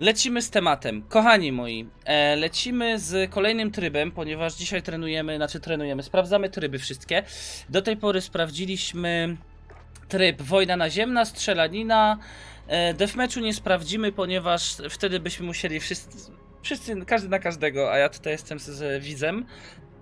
Lecimy z tematem. Kochani moi, e, lecimy z kolejnym trybem, ponieważ dzisiaj trenujemy, znaczy trenujemy, sprawdzamy tryby wszystkie. Do tej pory sprawdziliśmy tryb wojna naziemna, strzelanina. E, nie sprawdzimy, ponieważ wtedy byśmy musieli wszyscy, wszyscy, każdy na każdego, a ja tutaj jestem z, z widzem.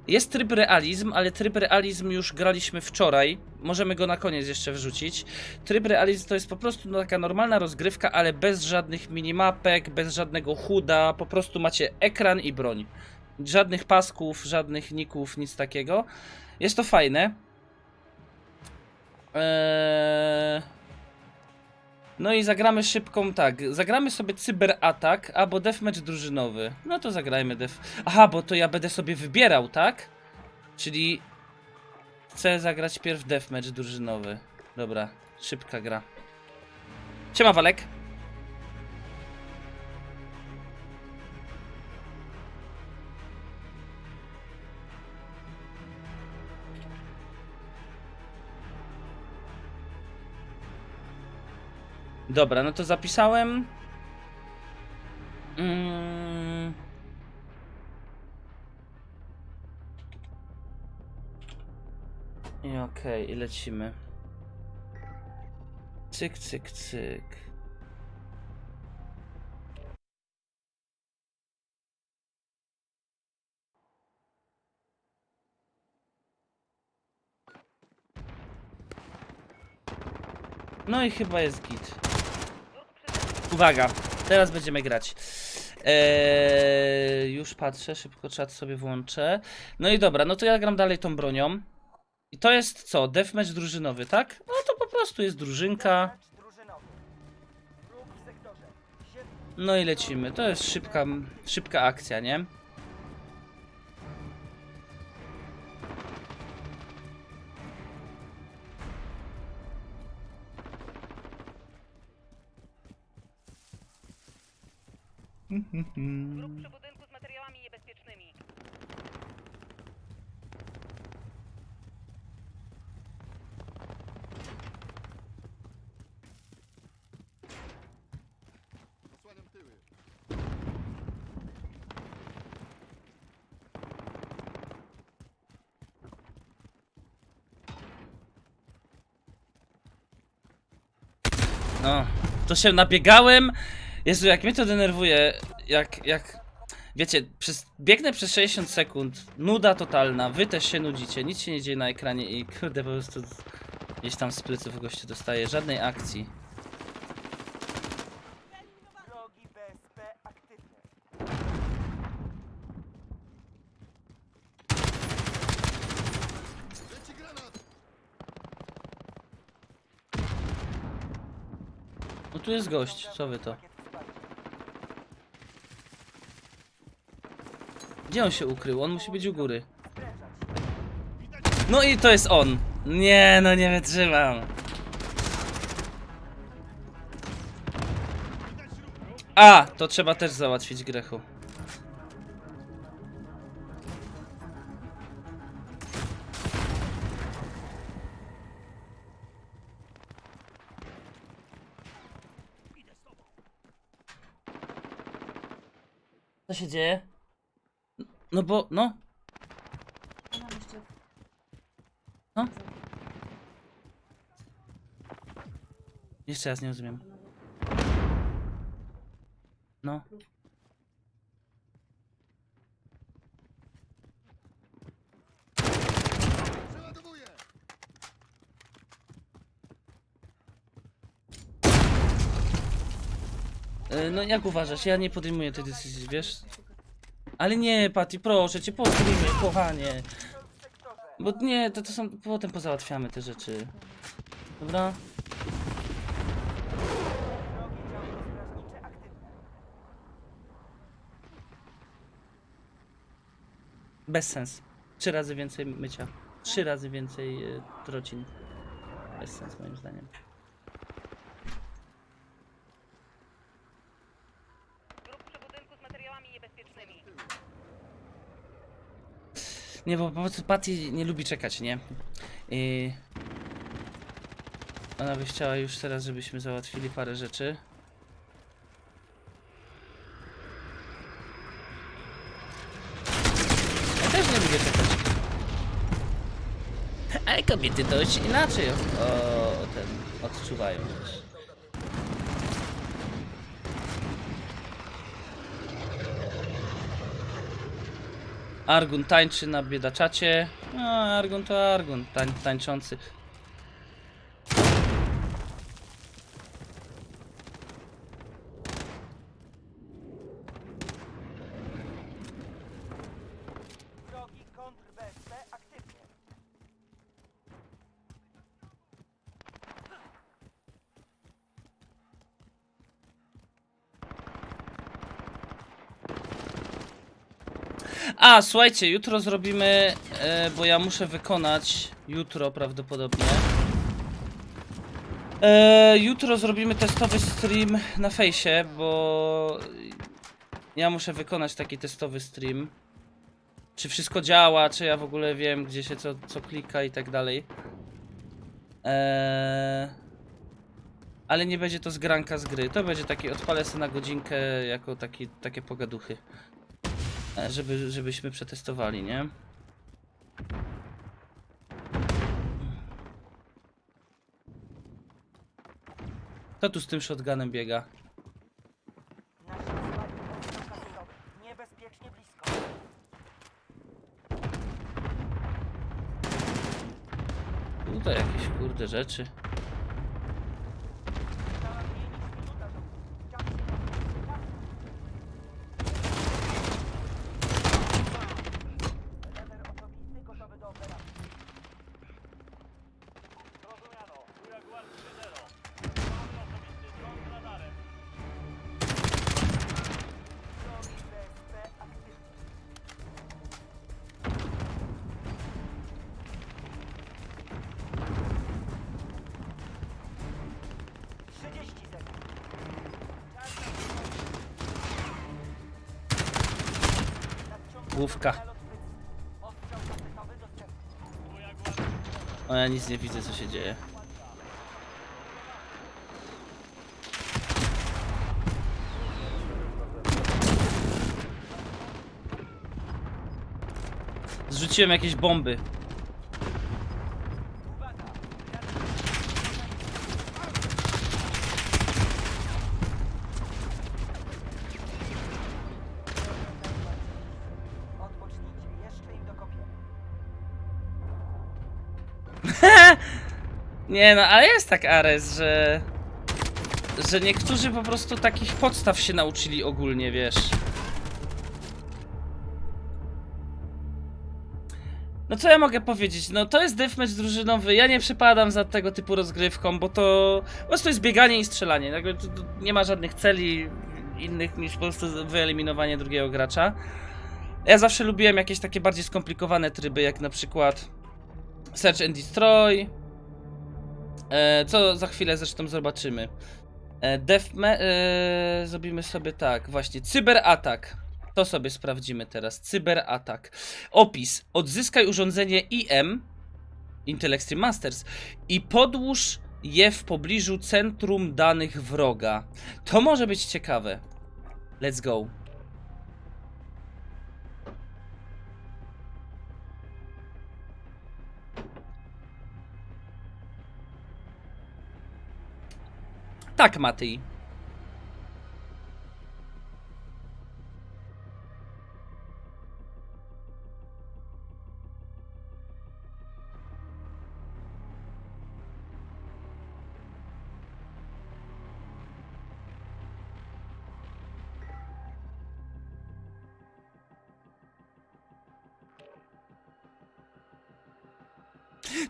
Jest tryb realizm, ale tryb realizm już graliśmy wczoraj. Możemy go na koniec jeszcze wrzucić. Tryb realizm to jest po prostu taka normalna rozgrywka, ale bez żadnych minimapek, bez żadnego chuda. Po prostu macie ekran i broń. Żadnych pasków, żadnych ników, nic takiego. Jest to fajne. Eee... No i zagramy szybką, tak, zagramy sobie cyberatak albo deathmatch drużynowy. No to zagrajmy def... Aha, bo to ja będę sobie wybierał, tak? Czyli chcę zagrać pierw deathmatch drużynowy. Dobra, szybka gra. Siema Walek. Dobra, no to zapisałem. Mm. I okej, i lecimy. Cyk, cyk, cyk. No i chyba jest git. Uwaga, teraz będziemy grać. Eee, już patrzę, szybko czat sobie włączę. No i dobra, no to ja gram dalej tą bronią. I to jest co? Deathmatch drużynowy, tak? No to po prostu jest drużynka. No i lecimy. To jest szybka, szybka akcja, nie? Lub przy budynku z materiałami niebezpiecznymi. Osłaniam tyły. No, to się nabiegałem. Jezu, jak mnie to denerwuje, jak, jak, wiecie, przez, biegnę przez 60 sekund, nuda totalna, wy też się nudzicie, nic się nie dzieje na ekranie i kurde, po prostu gdzieś tam z pleców goście dostaje, żadnej akcji. No tu jest gość, co wy to? Gdzie on się ukrył? On musi być u góry. No i to jest on. Nie, no nie wytrzymam. A, to trzeba też załatwić Grechu. Co się dzieje? No bo, no, Mam jeszcze. No. Jeszcze raz nie rozumiem. No. E, No jak uważasz? Ja nie podejmuję tej decyzji, wiesz? Ale nie, Patty, proszę cię, podejmij, kochanie. Bo nie, to, to są, potem pozałatwiamy te rzeczy. Dobra? Bez sens. Trzy razy więcej mycia. Trzy razy więcej e, trocin. Bez sens moim zdaniem. Nie, bo po prostu Patty nie lubi czekać, nie? I... Ona by chciała już teraz, żebyśmy załatwili parę rzeczy. Ja też nie lubię czekać. Ale kobiety dość inaczej o, o ten odczuwają. Też. Argun tańczy na biedaczacie. No, Argun to Argun, tań, tańczący. A, słuchajcie, jutro zrobimy, e, bo ja muszę wykonać jutro prawdopodobnie. E, jutro zrobimy testowy stream na fejsie, bo ja muszę wykonać taki testowy stream. Czy wszystko działa, czy ja w ogóle wiem, gdzie się co, co klika i tak dalej. E, ale nie będzie to zgranka z gry, to będzie taki odpalę sobie na godzinkę jako taki, takie pogaduchy. E, Żeby, żebyśmy przetestowali, nie? Kto tu z tym shotgunem biega? Niebezpiecznie blisko. Tutaj jakieś kurde rzeczy. Główka. O, ja nic nie widzę, co się dzieje. Zrzuciłem jakieś bomby. Nie no, ale jest tak Ares, że... Że niektórzy po prostu takich podstaw się nauczyli ogólnie, wiesz. No co ja mogę powiedzieć? No to jest deathmatch drużynowy, ja nie przypadam za tego typu rozgrywką, bo to po prostu jest bieganie i strzelanie. Jakby nie ma żadnych celi innych niż po prostu wyeliminowanie drugiego gracza. Ja zawsze lubiłem jakieś takie bardziej skomplikowane tryby, jak na przykład Search and Destroy, E, co za chwilę zresztą zobaczymy. E, Deathma- e, zrobimy sobie tak, właśnie. Cyberatak. To sobie sprawdzimy teraz. Cyberatak. Opis. Odzyskaj urządzenie IM, Intel Extreme Masters, i podłóż je w pobliżu centrum danych wroga. To może być ciekawe. Let's go. Tak, Matej.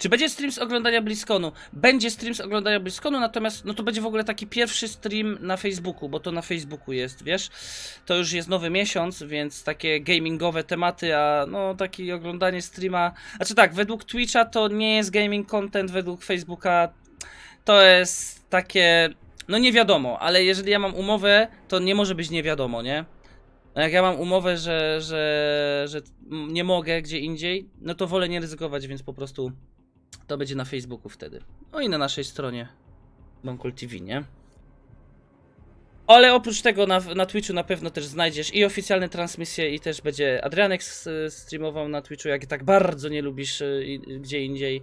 Czy będzie stream z oglądania BlizzConu? Będzie stream z oglądania BlizzConu, natomiast no to będzie w ogóle taki pierwszy stream na Facebooku, bo to na Facebooku jest, wiesz? To już jest nowy miesiąc, więc takie gamingowe tematy, a no taki oglądanie streama... Znaczy tak, według Twitcha to nie jest gaming content, według Facebooka to jest takie... No nie wiadomo, ale jeżeli ja mam umowę, to nie może być nie wiadomo, nie? No jak ja mam umowę, że, że, że nie mogę gdzie indziej, no to wolę nie ryzykować, więc po prostu to będzie na Facebooku wtedy. No i na naszej stronie Bonkol TV, nie? Ale oprócz tego na, na Twitchu na pewno też znajdziesz i oficjalne transmisje i też będzie Adrianek streamował na Twitchu, jak tak bardzo nie lubisz y, gdzie indziej,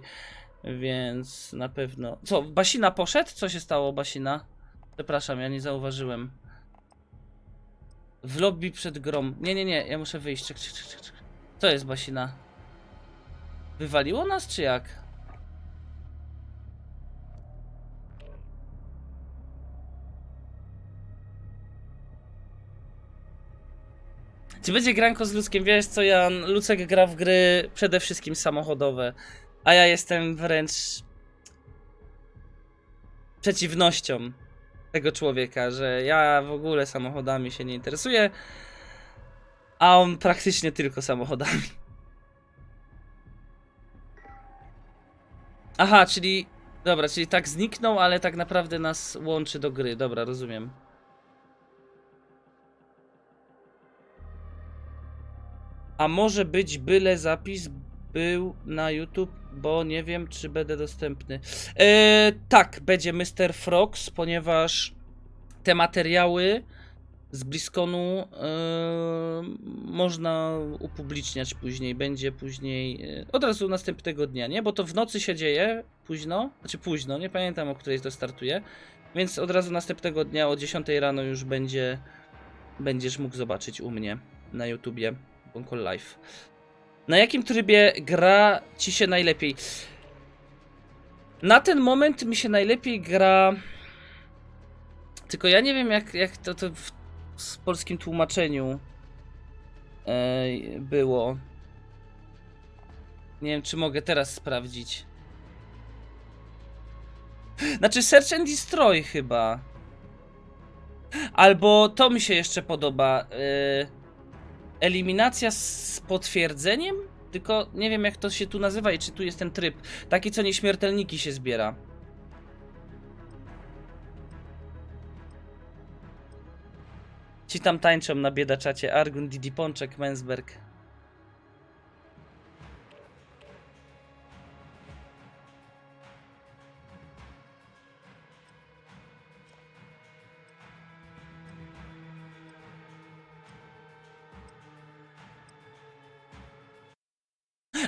więc na pewno... Co, Basina poszedł? Co się stało Basina? Przepraszam, ja nie zauważyłem. W lobby przed grą. Nie, nie, nie, ja muszę wyjść. Czek, czek, czek, czek. Co jest Basina? Wywaliło nas czy jak? Czy będzie granko z Luckiem? Wiesz co, Jan? Lucek gra w gry przede wszystkim samochodowe, a ja jestem wręcz przeciwnością tego człowieka, że ja w ogóle samochodami się nie interesuję, a on praktycznie tylko samochodami. Aha, czyli. Dobra, czyli tak zniknął, ale tak naprawdę nas łączy do gry. Dobra, rozumiem. A może być byle zapis był na YouTube, bo nie wiem, czy będę dostępny. E, tak, będzie Mr. Frogs, ponieważ te materiały z Bliskonu e, można upubliczniać później, będzie później, e, od razu następnego dnia, nie? Bo to w nocy się dzieje, późno, znaczy późno, nie pamiętam o której to startuje, więc od razu następnego dnia o 10 rano już będzie, będziesz mógł zobaczyć u mnie na YouTubie Bonkol Live. Na jakim trybie gra ci się najlepiej? Na ten moment mi się najlepiej gra. Tylko ja nie wiem, jak, jak to, to w, w polskim tłumaczeniu było. Nie wiem, czy mogę teraz sprawdzić. Znaczy, Search and Destroy chyba. Albo to mi się jeszcze podoba. E, eliminacja z potwierdzeniem? Tylko nie wiem, jak to się tu nazywa i czy tu jest ten tryb. Taki, co nieśmiertelniki się zbiera. Ci tam tańczą na biedaczacie. Argun, Didi Pączek, Mensberg.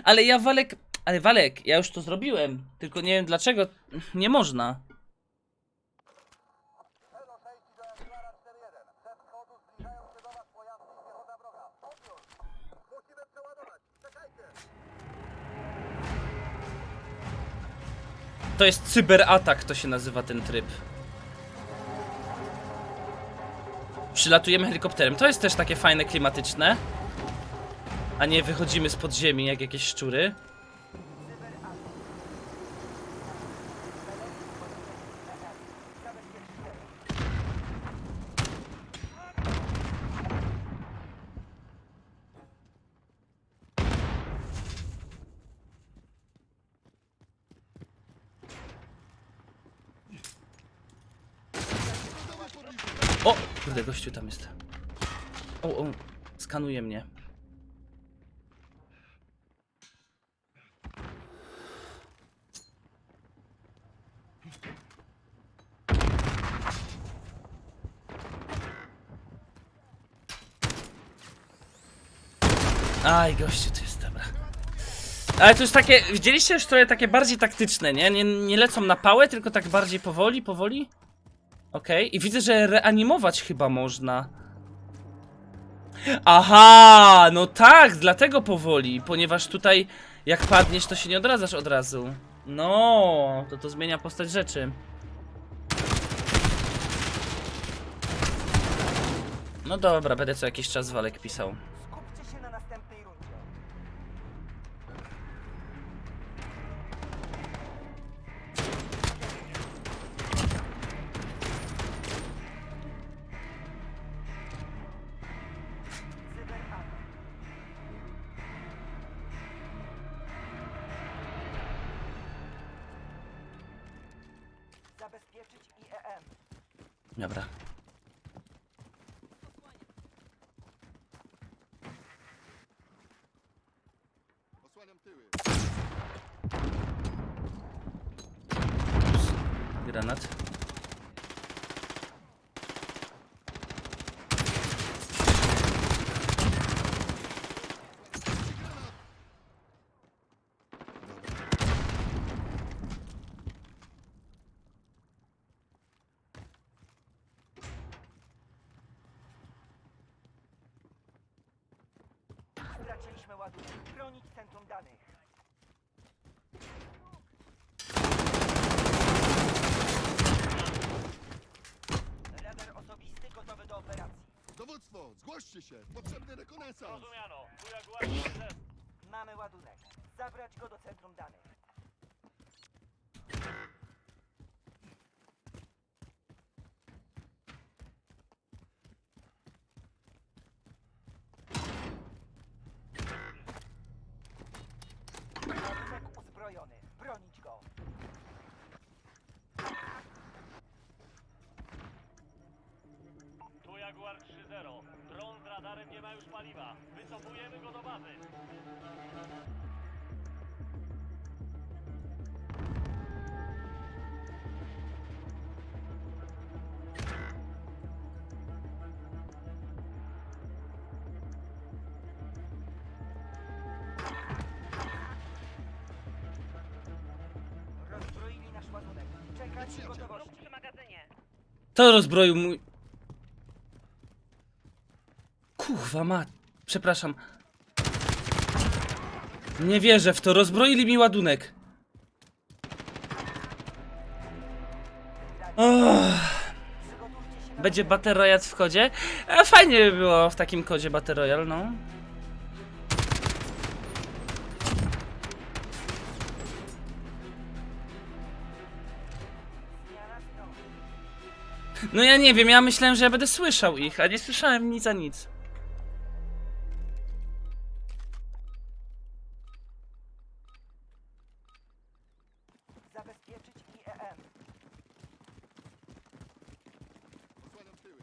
Ale ja Walek. Ale Walek, ja już to zrobiłem. Tylko nie wiem dlaczego nie można. To jest cyberatak, to się nazywa ten tryb. Przylatujemy helikopterem. To jest też takie fajne, klimatyczne. A nie wychodzimy z podziemi jak jakieś szczury. O! Kurde, gościu tam jest. O, o, skanuje mnie. Aj, gościu, to jest dobra. Ale to jest takie, widzieliście już trochę takie bardziej taktyczne, nie? Nie, nie lecą na pałę, tylko tak bardziej powoli, powoli. Okej, i widzę, że reanimować chyba można. Aha, no tak, dlatego powoli, ponieważ tutaj jak padniesz, to się nie odradzasz od razu. No, to to zmienia postać rzeczy. No dobra, będę co jakiś czas walek pisał. Osłaniam Mamy ładunek. Zabrać go do centrum danych. Wróg przy magazynie. To rozbroił mój... Kurwa ma... Przepraszam. Nie wierzę w to, rozbroili mi ładunek. Och, będzie Battle Royale w kodzie? E, fajnie by było w takim kodzie Battle Royale, no. No ja nie wiem, ja myślałem, że ja będę słyszał ich, a nie słyszałem nic a nic. Zabezpieczyć IEM. Tyły.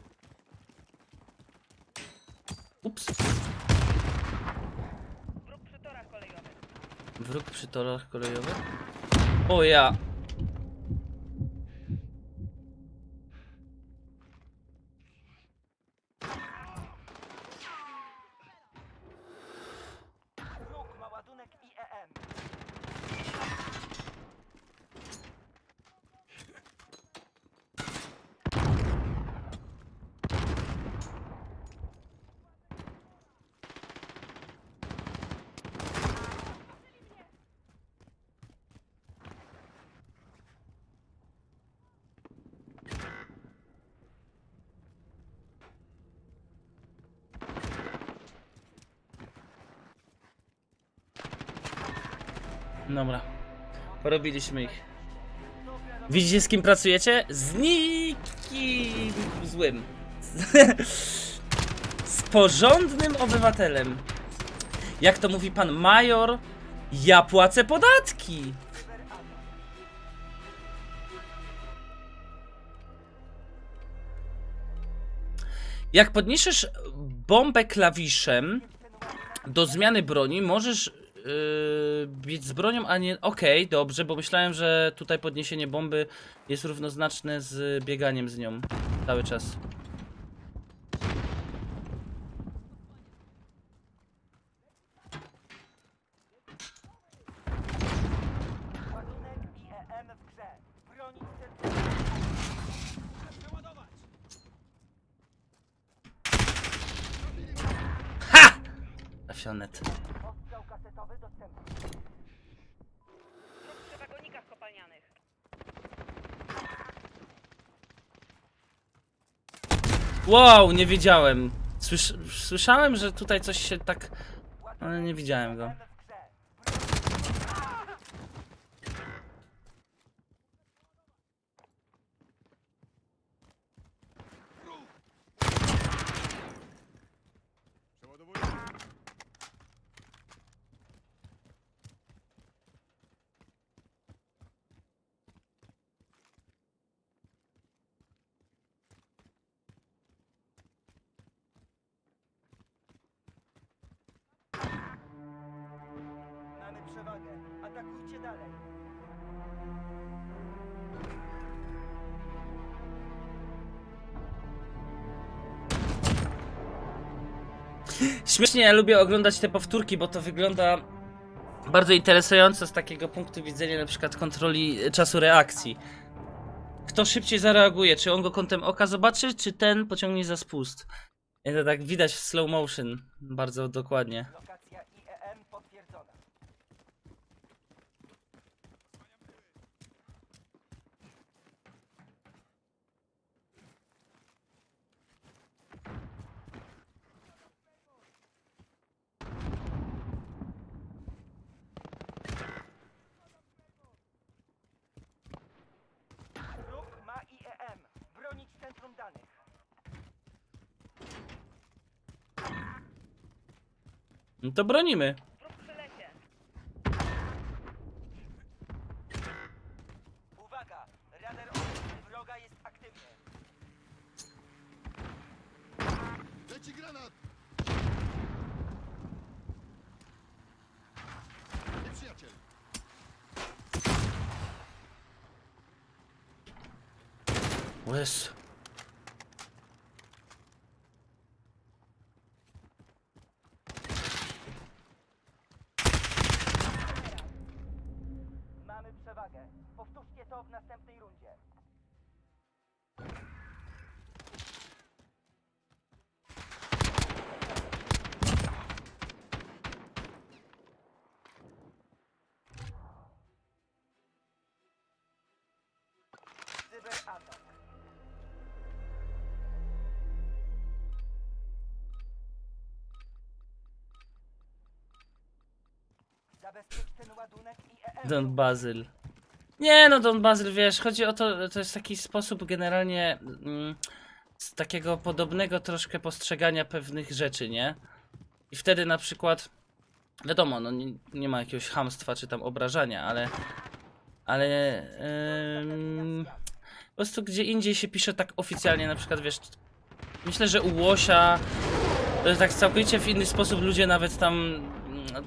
Ups. Wróg przy torach kolejowych. Wróg przy torach kolejowych? O ja. Dobra. Porobiliśmy ich. Widzicie z kim pracujecie? Z nikim złym. Z porządnym obywatelem. Jak to mówi pan major, ja płacę podatki. Jak podniesiesz bombę klawiszem do zmiany broni, możesz yy, bić z bronią, a nie... Okej, dobrze, bo myślałem, że tutaj podniesienie bomby jest równoznaczne z bieganiem z nią cały czas. Ha! Przy wagonikach kopalnianych. Wow, nie wiedziałem. Słysz, słyszałem, że tutaj coś się tak... Ale nie widziałem go. Śmiesznie, ja lubię oglądać te powtórki, bo to wygląda bardzo interesująco z takiego punktu widzenia na przykład kontroli czasu reakcji. Kto szybciej zareaguje? Czy on go kątem oka zobaczy, czy ten pociągnie za spust? I to tak widać w slow motion bardzo dokładnie. Lokacja IEM. No to bronimy. E EM. Don Bazyl. Nie no, Don Bazyl, wiesz, chodzi o to, to jest taki sposób generalnie mm, z takiego podobnego troszkę postrzegania pewnych rzeczy, nie? I wtedy na przykład, wiadomo, no nie, nie ma jakiegoś hamstwa czy tam obrażania, ale, ale em, po prostu gdzie indziej się pisze tak oficjalnie, na przykład, wiesz, myślę, że u Łosia to tak całkowicie w inny sposób ludzie nawet tam mm,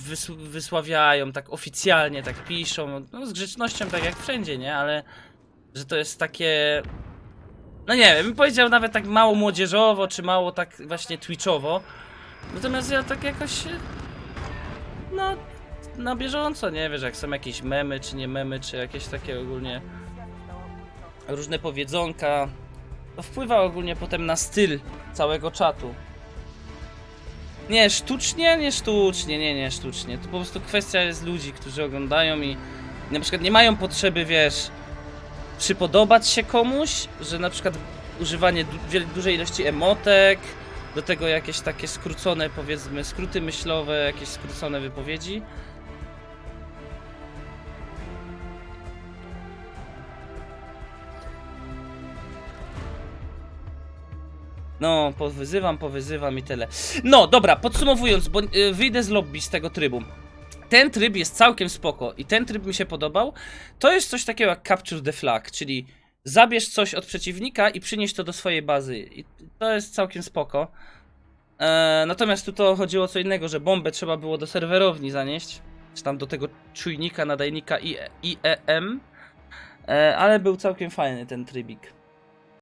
wys wysławiają, tak oficjalnie, tak piszą, no z grzecznością tak jak wszędzie, nie? Ale że to jest takie, no nie wiem, bym powiedział nawet tak mało młodzieżowo, czy mało tak właśnie twitchowo. Natomiast ja tak jakoś, no, na bieżąco, nie wiesz, jak są jakieś memy, czy nie memy, czy jakieś takie ogólnie różne powiedzonka. To wpływa ogólnie potem na styl całego czatu. Nie, sztucznie, nie sztucznie, nie, nie sztucznie. To po prostu kwestia jest ludzi, którzy oglądają i na przykład nie mają potrzeby, wiesz, przypodobać się komuś, że na przykład używanie du dużej ilości emotek, do tego jakieś takie skrócone, powiedzmy, skróty myślowe, jakieś skrócone wypowiedzi. No, powyzywam, powyzywam i tyle. No, dobra, podsumowując, bo y, wyjdę z lobby z tego trybu. Ten tryb jest całkiem spoko i ten tryb mi się podobał. To jest coś takiego jak Capture the Flag, czyli zabierz coś od przeciwnika i przynieś to do swojej bazy. I to jest całkiem spoko. E, natomiast tu to chodziło o co innego, że bombę trzeba było do serwerowni zanieść, czy tam do tego czujnika, nadajnika IE, IEM. E, ale był całkiem fajny ten trybik.